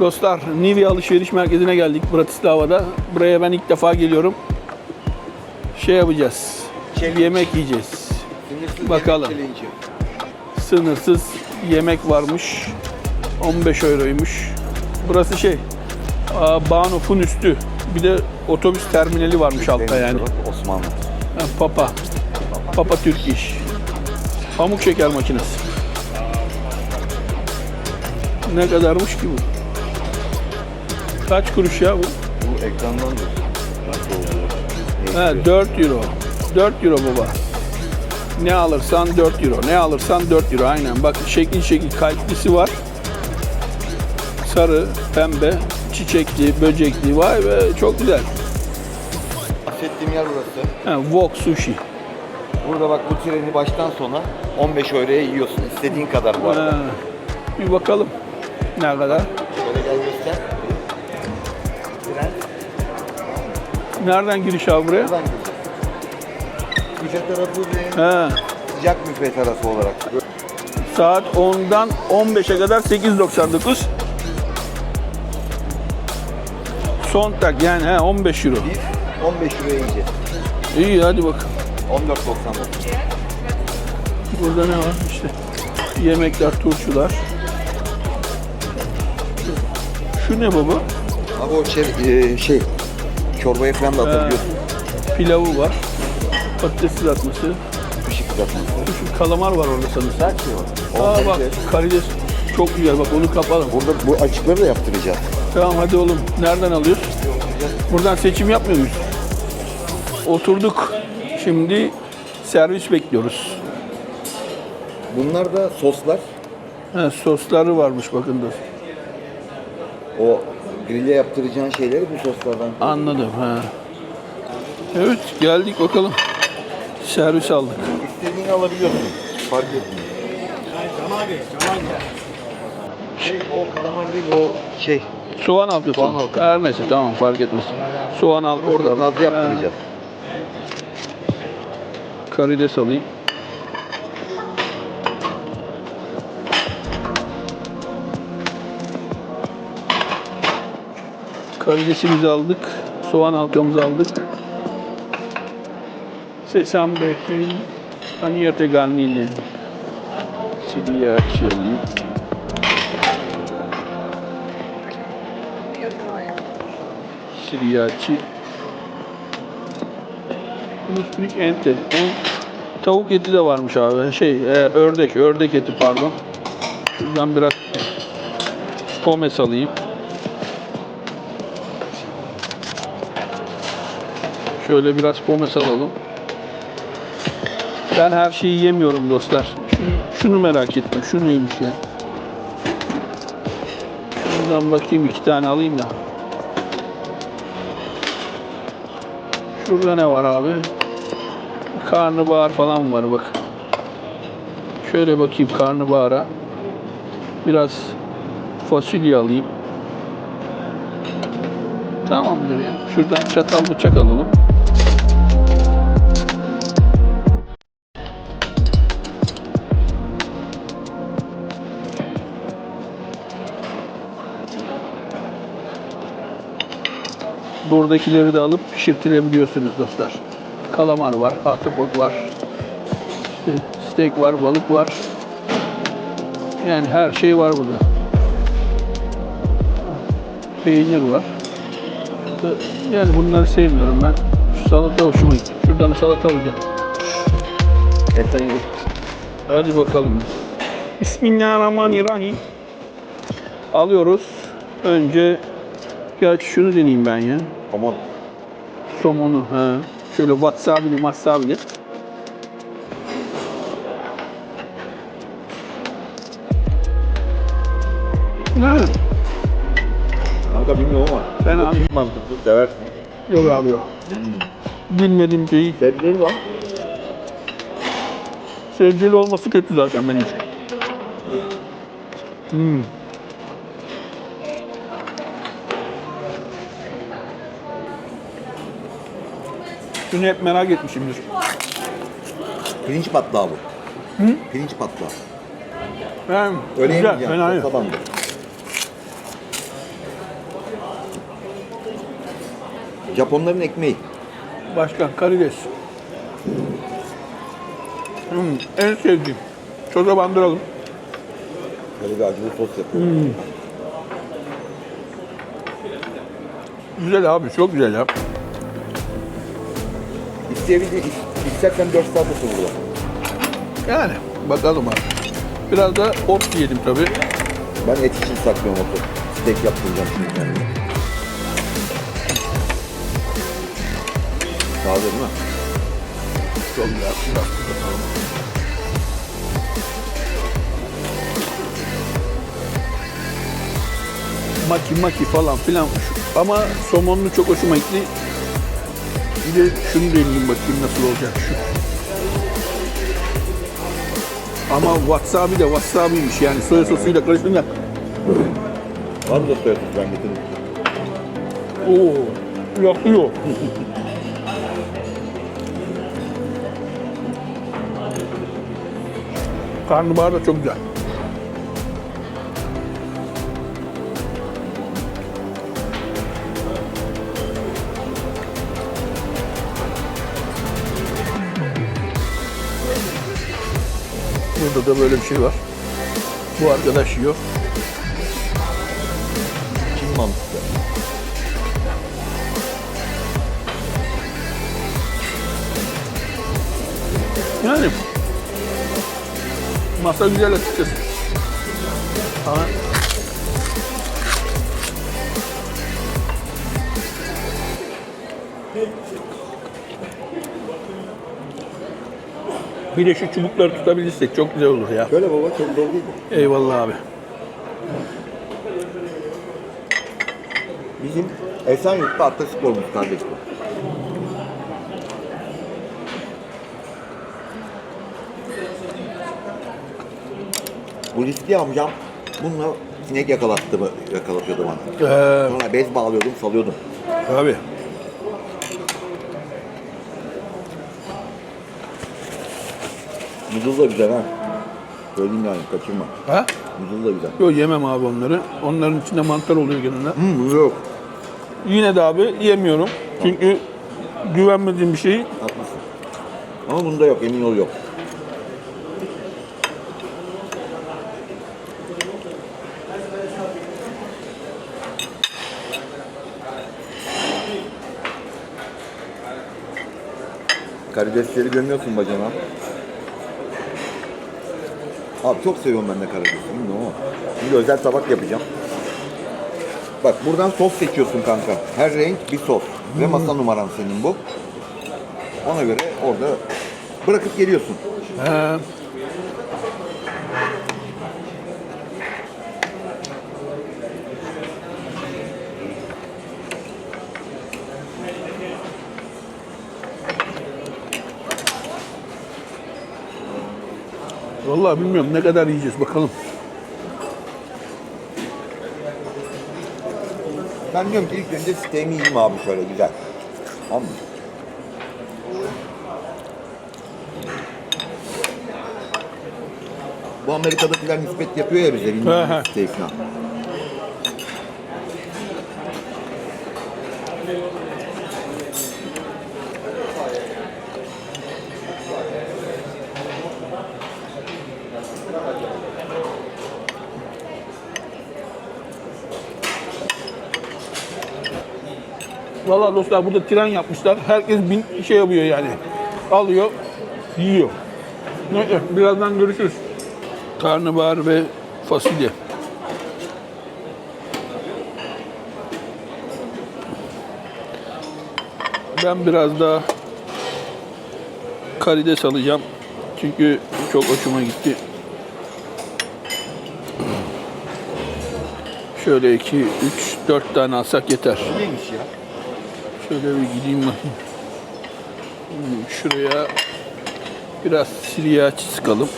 Dostlar, Nivea alışveriş merkezine geldik Bratislava'da. Buraya ben ilk defa geliyorum. Şey yapacağız. Yemek yiyeceğiz. Bakalım. Sınırsız yemek varmış. 15 euroymuş. Burası şey, Bahnhof'un üstü. Bir de otobüs terminali varmış altta yani. Osmanlı. Ha, Papa. Papa Türk iş. Pamuk şeker makinesi. Ne kadarmış ki bu? Kaç kuruş ya bu? Bu. Nasıl oluyor? He 4 euro. 4 euro baba. Ne alırsan 4 euro. Ne alırsan 4 euro. Aynen. Bak şekil şekil kalitlisi var. Sarı, pembe, çiçekli, böcekli. Vay be çok güzel. Bahsettiğim yer burası. Ha, Wok Sushi. Burada bak bu treni baştan sona 15 euroya yiyorsun. İstediğin kadar bu arada. Ha, bir bakalım ne kadar. Şöyle gel göster. Nereden giriş abi buraya? buradan gideceğiz. Büfe tarafı ve He. sıcak büfe tarafı olarak. Saat 10'dan 15'e kadar 8.99. Son tak yani he 15 euro. Biz 15 euroya yiyeceğiz. İyi hadi bakalım. 14.99. Burada ne var işte. Yemekler, turşular. Şu ne baba? Abi o şey, e, şey çorbaya falan da atabiliyorsun. Pilavı var. Patates kızartması. Pişik kızartması. Şu kalamar var orada sanırsam. Her şey var. Aa bak karides. Çok güzel bak onu kapalım. Burada bu açıkları da yaptıracağız. Tamam hadi oğlum. Nereden alıyoruz? Buradan seçim yapmıyor muyuz? Oturduk. Şimdi servis bekliyoruz. Bunlar da soslar. Ha, sosları varmış bakın dur. O grille yaptıracağın şeyleri bu soslardan. Anladım ha. Evet geldik bakalım. Servis aldık. İstediğini alabiliyorsun. Fark etmiyor. Şey, o kalamar değil o şey. Soğan al Soğan al. Her neyse tamam fark etmez. Soğan al Orada oradan. nazlı yaptıracağız. Karides alayım. Karidesimizi aldık. Soğan halkamızı aldık. Sesam bekleyin. Panierte garnini. Siliyaçı alayım. Siliyaçı. Unuttuk ente. En, tavuk eti de varmış abi. Şey, e, ördek, ördek eti pardon. Şuradan biraz pomes alayım. Şöyle biraz pomes alalım. Ben her şeyi yemiyorum dostlar. Şunu, şunu merak ettim. Şu neymiş ya? Şuradan bakayım iki tane alayım da. Şurada ne var abi? Karnabahar falan var bak. Şöyle bakayım karnabahara. Biraz fasulye alayım. Tamamdır ya. Şuradan çatal bıçak alalım. Buradakileri de alıp pişirtilebiliyorsunuz dostlar. Kalamar var, ahtapot var, steak var, balık var. Yani her şey var burada. Peynir var. Yani bunları sevmiyorum ben. Şu salata hoşuma gitti. Şuradan salata alacağım. Etten yok. Hadi bakalım. Bismillahirrahmanirrahim. Alıyoruz. Önce ya şunu deneyeyim ben ya. Aman Somonu. Ha. Şöyle wasabi'li masabi'li. Ha. kanka bilmiyorum ama. Ben abi. Mantıklı seversin. Yok abi yok. Bilmediğim şeyi. Sebzeli var. Sevgili olması kötü zaten benim için. Hmm. üstünü hep merak etmişimdir. Pirinç patlağı bu. Hı? Pirinç patlağı. Yani, Öyle güzel, yemeyeceğim. fena değil. Japonların ekmeği. Başka karides. Hmm, en sevdiğim. Çoza bandıralım. Böyle bir acılı sos yapıyor. Güzel abi çok güzel ya. İsteyebilir, istersen 4 saat otur burada. Yani bakalım abi. Biraz da ot yiyelim tabii. Ben et için saklıyorum otu. Steak yaptıracağım şimdi kendime. Taze değil mi? Çok güzel. Biraz. Maki maki falan filan. Ama somonlu çok hoşuma gitti. Bir de şunu deneyeyim bakayım nasıl olacak şu. Ama wasabi de wasabiymiş yani soya sosuyla karıştırınca. Var mı da soya sosu ben getirdim. Oo, yakıyor. Karnabahar da çok güzel. Burada da böyle bir şey var. Bu arkadaş yiyor. Çin mantısı. Yani masa güzel açıkçası. Ama bir de şu çubukları tutabilirsek çok güzel olur ya. Böyle baba çok dolu değil mi? Eyvallah abi. Bizim Esenyurt'ta Ataspor'umuz kardeş bu. Bu riskli amcam bununla sinek yakalattı, yakalatıyordu bana. Ee, Sonra bez bağlıyordum, salıyordum. abi. Noodle da güzel ha. Söyleyeyim yani kaçırma. Ha? Noodle da güzel. Yok yemem abi onları. Onların içinde mantar oluyor genelde. Hmm, yok. Yine de abi yemiyorum. Çünkü güvenmediğim bir şeyi Haklısın. Ama bunda yok, emin ol yok. Karidesleri gömüyorsun bacana. Abi çok seviyorum ben de karidesi. Bilmiyorum ama. Şimdi özel tabak yapacağım. Bak buradan sos seçiyorsun kanka. Her renk bir sos. Ve masa numaran senin bu. Ona göre orada bırakıp geliyorsun. He. Vallahi bilmiyorum ne kadar yiyeceğiz bakalım. Ben diyorum ki ilk önce steak'imi yiyeyim abi şöyle güzel. Tamam mı? Bu Amerika'dakiler nispet yapıyor ya bize bilmem steak'ine. Vallahi dostlar burada tren yapmışlar. Herkes bin şey yapıyor yani. Alıyor, yiyor. Neyse birazdan görüşürüz. Karnabahar ve fasulye. Ben biraz daha karides alacağım. Çünkü çok hoşuma gitti. Şöyle 2, 3, 4 tane alsak yeter. Neymiş ya? Şöyle bir gideyim bakayım. Şuraya biraz siryaç sıkalım.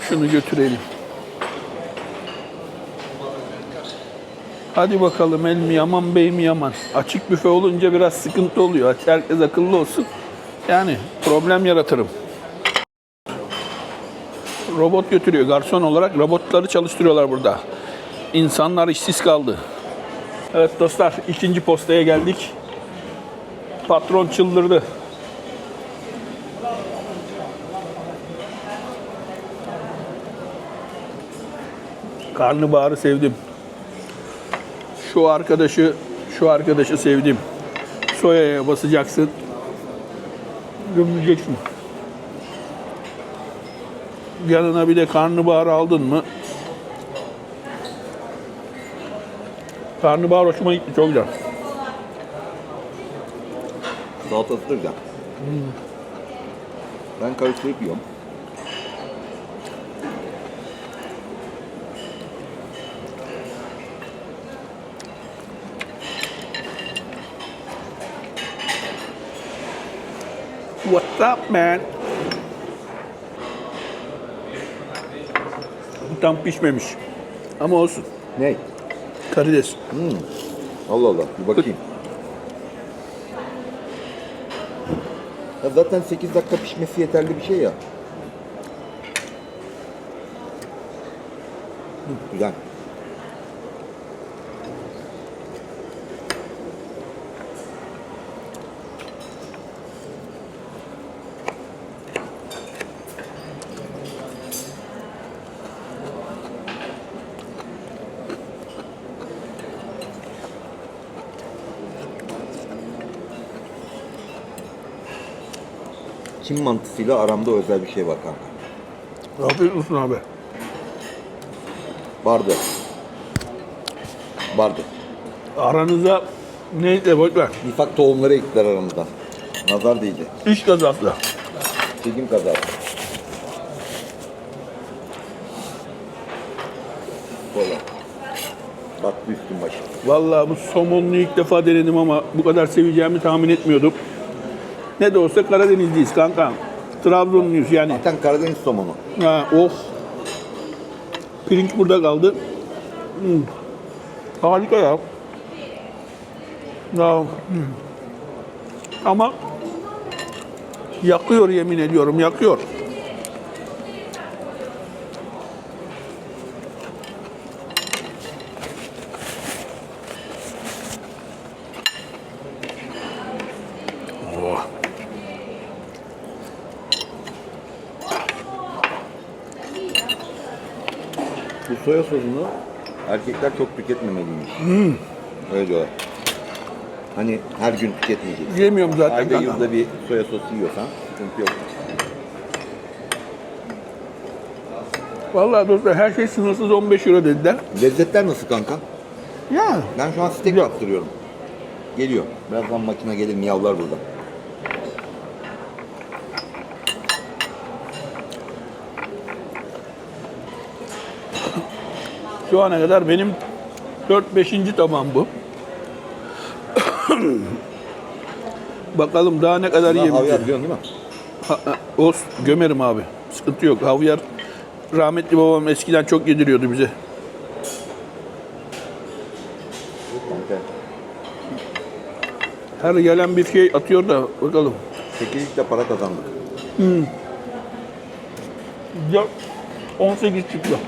Şunu götürelim. Hadi bakalım el mi yaman bey mi yaman. Açık büfe olunca biraz sıkıntı oluyor. Herkes akıllı olsun. Yani problem yaratırım. Robot götürüyor. Garson olarak robotları çalıştırıyorlar burada. İnsanlar işsiz kaldı. Evet dostlar ikinci postaya geldik. Patron çıldırdı. Karnabaharı sevdim. Şu arkadaşı, şu arkadaşı sevdim. Soyaya basacaksın. Gömüleceksin. Yanına bir de karnabahar aldın mı? Karnabahar hoşuma gitti çok güzel. Salatası da güzel. Ben karıştırıp yiyorum. What's up man? Tam pişmemiş. Ama olsun. Ne? Karides. Allah Allah bir bakayım. Ya zaten 8 dakika pişmesi yeterli bir şey ya. Hı, Güzel. Çin mantısıyla aramda özel bir şey var kanka. Afiyet olsun abi. Bardı. Bardı. Aranıza neyse boş ver. Nifak tohumları ektiler aramızda. Nazar değdi. İş kazası. Çekim kazası. Kola. Battı üstüm başı. Vallahi bu somonlu ilk defa denedim ama bu kadar seveceğimi tahmin etmiyordum. Ne de olsa Karadenizliyiz kanka. Trabzonluyuz yani. Zaten Karadeniz somonu. Ha, oh. Pirinç burada kaldı. Hmm. Harika ya. Ya. hmm. Ama yakıyor yemin ediyorum yakıyor. Bu soya sosunu erkekler çok tüketmemeliymiş. Öyle diyorlar. Hani her gün tüketmeyeceksin. Yemiyorum zaten Ayda kanka. yılda bir soya sosu yiyorsan sıkıntı yok. Vallahi dostlar her şey sınırsız 15 euro dediler. Lezzetler nasıl kanka? Ya Ben şu an steak yaptırıyorum. Geliyor. Birazdan makine gelir miyavlar burada. Şu ana kadar benim 4-5. tabağım bu. Bakalım daha ne kadar yiyebileceğim. havyar biliyorsun değil mi? Ha- ha, Olsun gömerim abi. Sıkıntı yok. Havyar rahmetli babam eskiden çok yediriyordu bize. Her gelen bir şey atıyor da bakalım. Çekilişle para kazandık. Ya 18 çıktı.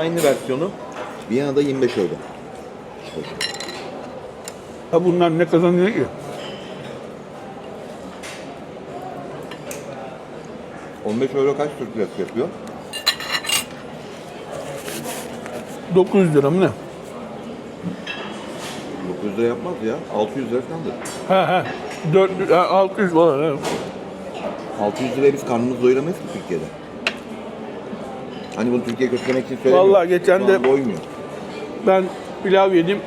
Aynı versiyonu Viyana'da 25 euro. Ha bunlar ne kazanıyor ki? İşte 15 euro kaç Türk lirası yapıyor? 900 lira mı ne? 900 lira yapmaz ya. 600 lira falandır. Ha ha. 400, ha, 600 falan. ha. 600 liraya biz karnımızı doyuramayız ki Türkiye'de. Hani bunu Türkiye kötülemek için söylemiyorum. Vallahi geçen de- doymuyor. Ben pilav yedim.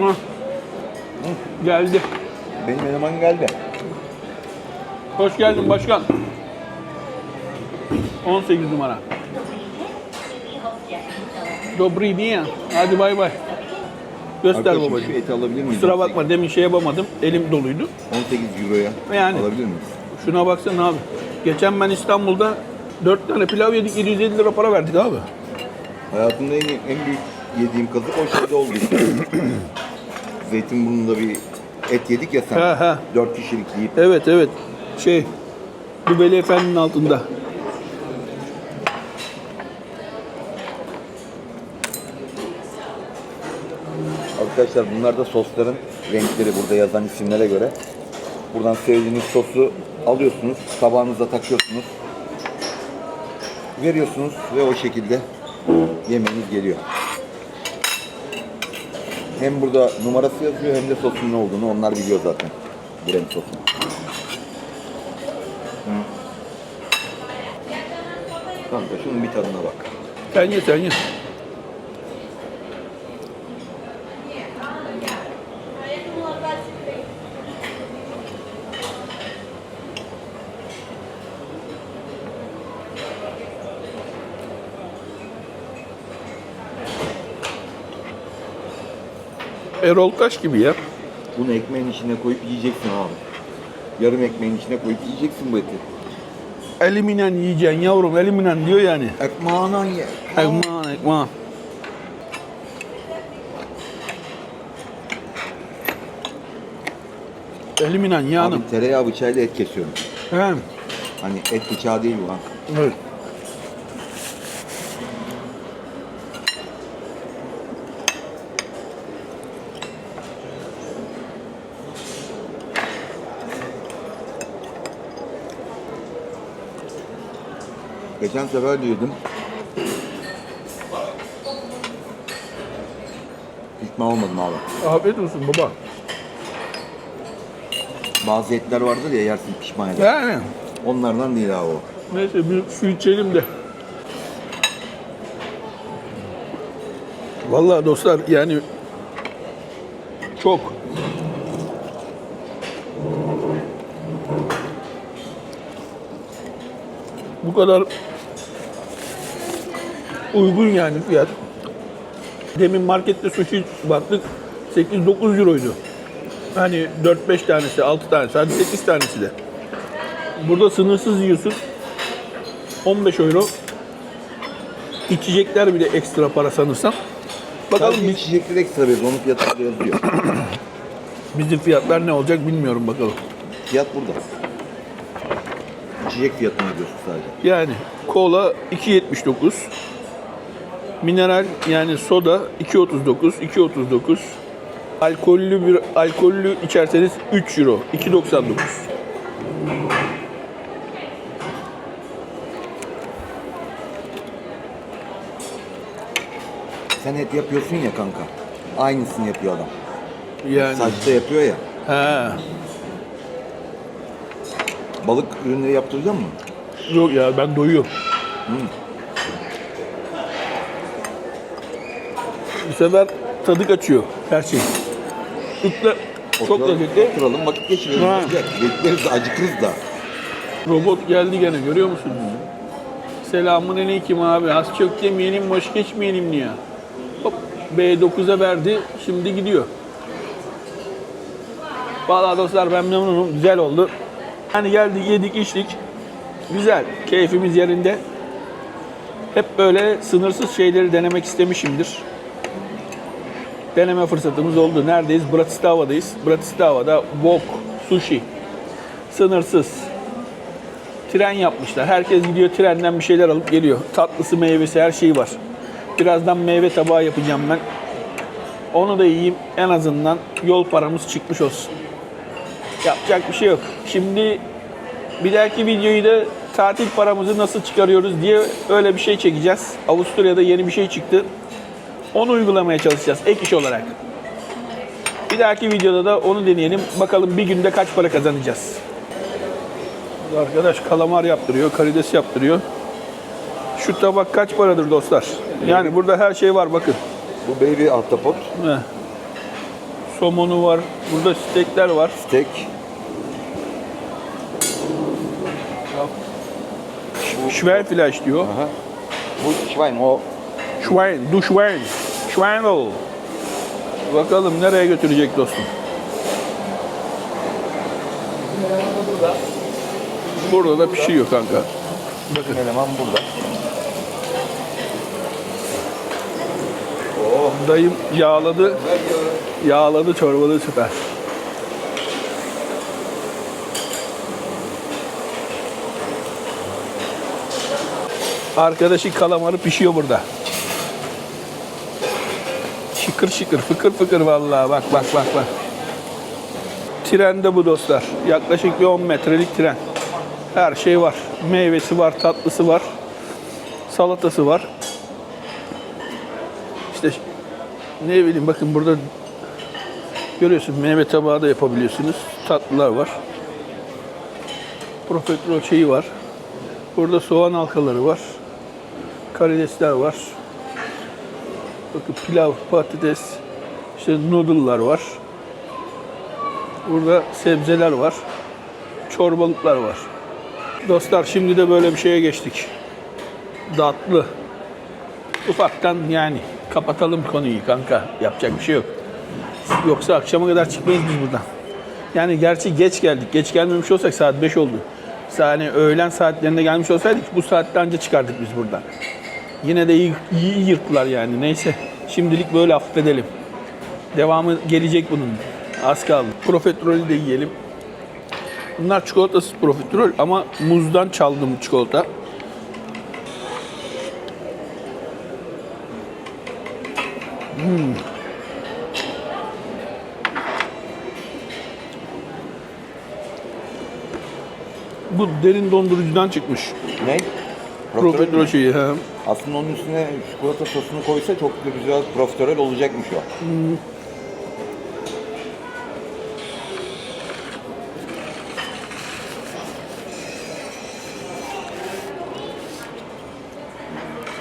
Hah. Geldi. Benim eleman geldi. Hoş geldin başkan. 18 numara. Dobry dia. Hadi bay bay. Göster Arkadaşım şu babacığım. eti alabilir miyiz? Kusura bakma demin şey yapamadım. Elim doluydu. 18 euroya Yani. alabilir miyiz? Şuna baksana abi. Geçen ben İstanbul'da 4 tane pilav yedik 750 lira para verdik abi. Hayatımda en, en büyük yediğim kazık o şeyde oldu işte. Zeytinburnu'nda bir et yedik ya sen. He, he. 4 kişilik yiyip. Evet evet. Şey Dubeli Efendi'nin altında. Arkadaşlar bunlar da sosların renkleri burada yazan isimlere göre. Buradan sevdiğiniz sosu alıyorsunuz, tabağınıza takıyorsunuz. Veriyorsunuz ve o şekilde yemeğiniz geliyor. Hem burada numarası yazıyor hem de sosun ne olduğunu onlar biliyor zaten. Bu renk sosunu. Kanka şunun bir tadına bak. Sen ye sen ye. Erol Taş gibi ya. Bunu ekmeğin içine koyup yiyeceksin abi. Yarım ekmeğin içine koyup yiyeceksin bu eti. Eliminen yiyeceksin yavrum eliminen diyor yani. Ekmeğinden ye. Ekman ekman. Eliminen yanım. Abi tereyağı bıçağıyla et kesiyorum. He. Hani et bıçağı değil bu ha. Evet. Geçen sefer de yedim. Pişman olmadım abi. Afiyet olsun baba. Bazı etler vardır ya yersin pişman eder. Yani. Onlardan değil abi o. Neyse bir su içelim de. Vallahi dostlar yani çok bu kadar uygun yani fiyat. Demin markette sushi baktık 8-9 euroydu. Hani 4-5 tanesi, 6 tanesi, hadi 8 tanesi de. Burada sınırsız yiyorsun. 15 euro. İçecekler bile ekstra para sanırsam. Bakalım Sadece biz- içecekler ekstra veriyoruz. Onun fiyatı burada yazıyor. bizim fiyatlar ne olacak bilmiyorum bakalım. Fiyat burada. İçecek fiyatını ödüyorsun sadece. Yani kola 2.79. Mineral yani soda 2.39, 2.39. Alkollü bir alkollü içerseniz 3 euro, 2.99. Sen et yapıyorsun ya kanka. Aynısını yapıyor adam. Yani Saçta yapıyor ya. he. Balık ürünleri yaptıracak mı? Yok ya ben doyuyorum. Bu sefer tadı kaçıyor her şey. Sütle çok Oturalım, lezzetli. Oturalım vakit geçirelim. Ha. Güzel. Bekleriz de acıkırız da. Robot geldi gene görüyor musun? Selamun aleyküm abi. Has çok yemeyelim, boş geçmeyelim diye. Hop B9'a verdi. Şimdi gidiyor. Vallahi dostlar ben memnunum. Güzel oldu. Hani geldik yedik içtik. Güzel. Keyfimiz yerinde. Hep böyle sınırsız şeyleri denemek istemişimdir. Deneme fırsatımız oldu. Neredeyiz? Bratislava'dayız. Bratislava'da wok, sushi. Sınırsız. Tren yapmışlar. Herkes gidiyor trenden bir şeyler alıp geliyor. Tatlısı, meyvesi her şeyi var. Birazdan meyve tabağı yapacağım ben. Onu da yiyeyim. En azından yol paramız çıkmış olsun. Yapacak bir şey yok. Şimdi bir dahaki videoyu da tatil paramızı nasıl çıkarıyoruz diye öyle bir şey çekeceğiz. Avusturya'da yeni bir şey çıktı. Onu uygulamaya çalışacağız ek iş olarak. Bir dahaki videoda da onu deneyelim. Bakalım bir günde kaç para kazanacağız. Arkadaş kalamar yaptırıyor, karides yaptırıyor. Şu tabak kaç paradır dostlar? Yani burada her şey var bakın. Bu baby ahtapot. Heh. Somonu var, burada steakler var. Steak. Schweinfleisch diyor. Aha. Bu Schwein o Schwein, du Schwein. Schweinel. Bakalım nereye götürecek dostum. Burada da pişiyor kanka. Bakın. Eleman burada. Oh. Dayım yağladı. Yağladı çorbalı süper. Arkadaşı kalamarı pişiyor burada. Şıkır şıkır, fıkır fıkır vallahi bak bak bak bak. Tren de bu dostlar. Yaklaşık bir 10 metrelik tren. Her şey var. Meyvesi var, tatlısı var. Salatası var. İşte ne bileyim bakın burada görüyorsun meyve tabağı da yapabiliyorsunuz. Tatlılar var. Profiterol şeyi var. Burada soğan halkaları var. Karidesler var. Bakın pilav, patates, işte noodle'lar var. Burada sebzeler var. Çorbalıklar var. Dostlar şimdi de böyle bir şeye geçtik. Tatlı. Ufaktan yani kapatalım konuyu kanka. Yapacak bir şey yok. Yoksa akşama kadar çıkmayız biz buradan. Yani gerçi geç geldik. Geç gelmemiş olsak saat 5 oldu. Yani öğlen saatlerinde gelmiş olsaydık bu saatte önce çıkardık biz buradan. Yine de iyi, iyi yırttılar yani. Neyse şimdilik böyle affedelim. Devamı gelecek bunun. Az kaldı. Profiterolü de yiyelim. Bunlar çikolatasız profiterol ama muzdan çaldım çikolata. Bu derin dondurucudan çıkmış. Ne? Profiterol şeyi. He. Aslında onun üstüne çikolata sosunu koysa çok da güzel profiterol olacakmış o.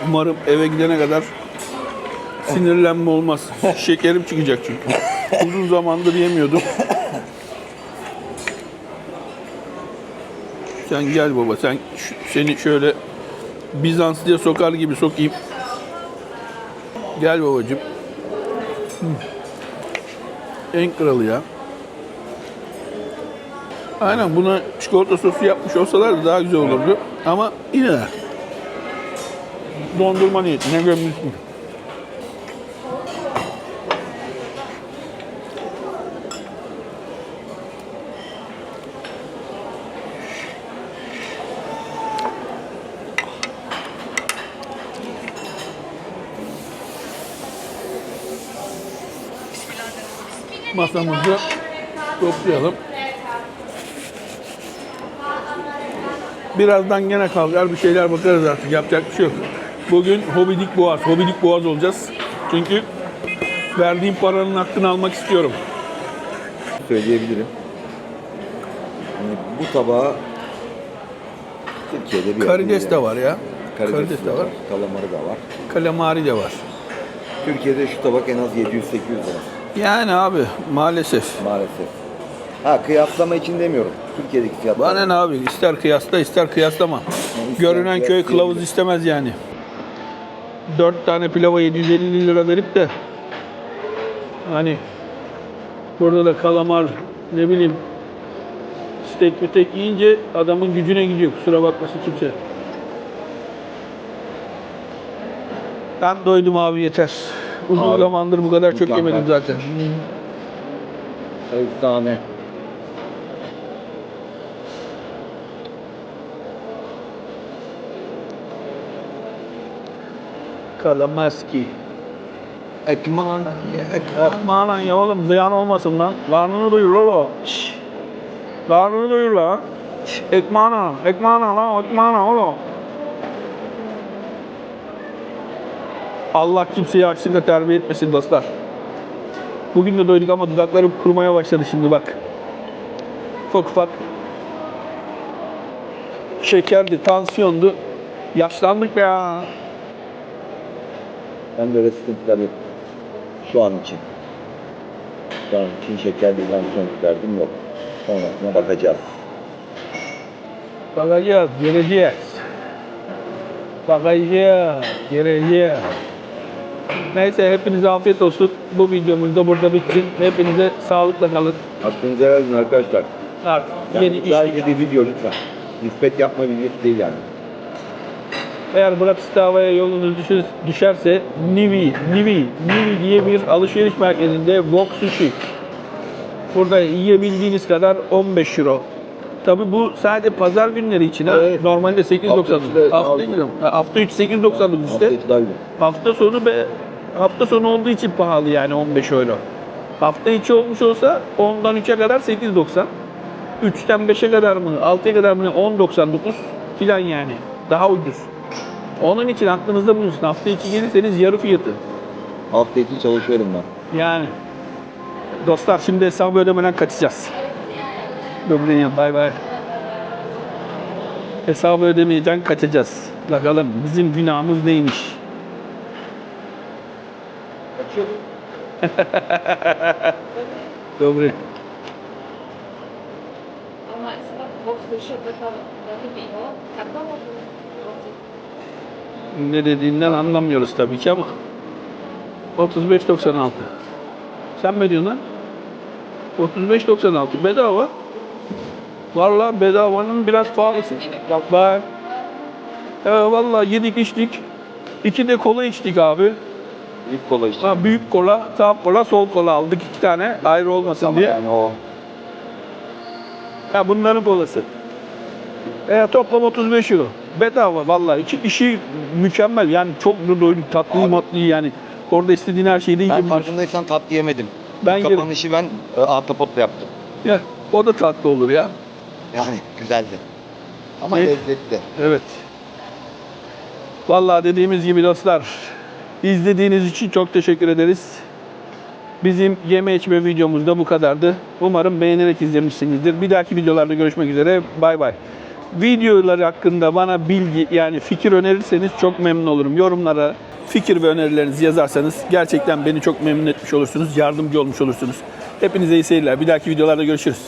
Umarım eve gidene kadar sinirlenme olmaz. Şekerim çıkacak çünkü. Uzun zamandır yemiyordum. Sen gel baba. Sen seni şöyle Bizans diye sokar gibi sokayım. Gel babacığım. Hı. En kralı ya. Aynen buna çikolata sosu yapmış olsalar daha güzel olurdu. Ama yine de dondurma niyetine gömmüşsün. Masamızı toplayalım. Birazdan gene kalkar bir şeyler bakarız artık yapacak bir şey yok. Bugün Hobidik Boğaz, Hobidik Boğaz olacağız. Çünkü verdiğim paranın hakkını almak istiyorum. Söyleyebilirim. Yani bu tabağa Türkiye'de bir Karides de yani. var ya. Karides, Karides de var. Kalamarı da var. Kalamari de var. Türkiye'de şu tabak en az 700-800 lira Yani abi maalesef. maalesef. Ha kıyaslama için demiyorum. Türkiye'deki fiyatlar. Bana ne abi ister kıyasla ister kıyaslama. ister Görünen köy kıyaslayabilir. kılavuz istemez yani. 4 tane pilava 750 lira verip de hani burada da kalamar ne bileyim steak mütek yiyince adamın gücüne gidiyor. Kusura bakmasın kimse. Ben doydum abi yeter. Uzun Abi, zamandır bu kadar çok yemedim zaten. Efsane. Kalamaski. Ekman. Aman ya oğlum ziyan olmasın lan. Karnını doyur oğlum. Şşş. Karnını doyur lan. Şşş, Ekmana, ekmana lan, ekmana oğlum. Allah kimseyi açlıkla terbiye etmesin dostlar. Bugün de doyduk ama dudaklarım kurumaya başladı şimdi bak. Ufak ufak. Şekerdi, tansiyondu. Yaşlandık be ya. Ben böyle sıkıntılar yok. Şu an için. Şu an için şeker bir tansiyon derdim yok. Sonrasına bakacağız. Bakacağız, geleceğiz. Bakacağız, geleceğiz. Neyse hepinize afiyet olsun. Bu videomuz da burada bitsin. Hepinize sağlıkla kalın. Helal edin arkadaşlar. Artık Yani yeni iş. sadece bir video lütfen. Nispet yapma videosu değil yani. Eğer Bratislava'ya yolunuz düşür- düşerse Nivi, Nivi, Nivi diye bir alışveriş merkezinde Wok Sushi. Burada yiyebildiğiniz kadar 15 euro. Tabi bu sadece pazar günleri için. ha. Evet. Normalde 8.99. Hafta içi de Hafta, içi, ha, hafta içi 8.99 işte. Hafta sonu be hafta sonu olduğu için pahalı yani 15 euro. Hafta içi olmuş olsa 10'dan 3'e kadar 8.90. 3'ten 5'e kadar mı 6'ya kadar mı 10.99 filan yani. Daha ucuz. Onun için aklınızda bulunsun. Hafta içi gelirseniz yarı fiyatı. Hafta içi çalışıyorum ben. Yani. Dostlar şimdi hesabı ödemeden kaçacağız. Böbreğin bay bay. Hesabı ödemeyeceksin kaçacağız. Bakalım bizim günahımız neymiş? Dobry. Wybiło. Tak było, Ne dediğinden anlamıyoruz tabii ki ama 35.96. Sen mi diyorsun lan? 35.96 bedava. Vallahi bedavanın biraz pahalısı. Bak. Ya vallahi yedik içtik. İki de kola içtik abi. İlk kola işte. Ha, büyük kola, sağ kola, sol kola aldık iki tane ayrı olmasın diye. Yani o Ya bunların kolası. E, toplam 35 euro. Bedava vallahi. İki kişi mükemmel. Yani çok doyduk. Tatlı matlı yani. Orada istediğin her şeyi de Ben yiyebilirsin. farkındaysan tatlı yemedim. Ben yedim. Kapanışı ben e, ahtapotla yaptım. Ya, o da tatlı olur ya. Yani güzeldi. ama Ne? lezzetli. Evet. Vallahi dediğimiz gibi dostlar. izlediğiniz için çok teşekkür ederiz. Bizim yeme içme videomuz da bu kadardı. Umarım beğenerek izlemişsinizdir. Bir dahaki videolarda görüşmek üzere. Bay bay. Videoları hakkında bana bilgi yani fikir önerirseniz çok memnun olurum. Yorumlara fikir ve önerilerinizi yazarsanız gerçekten beni çok memnun etmiş olursunuz. Yardımcı olmuş olursunuz. Hepinize iyi seyirler. Bir dahaki videolarda görüşürüz.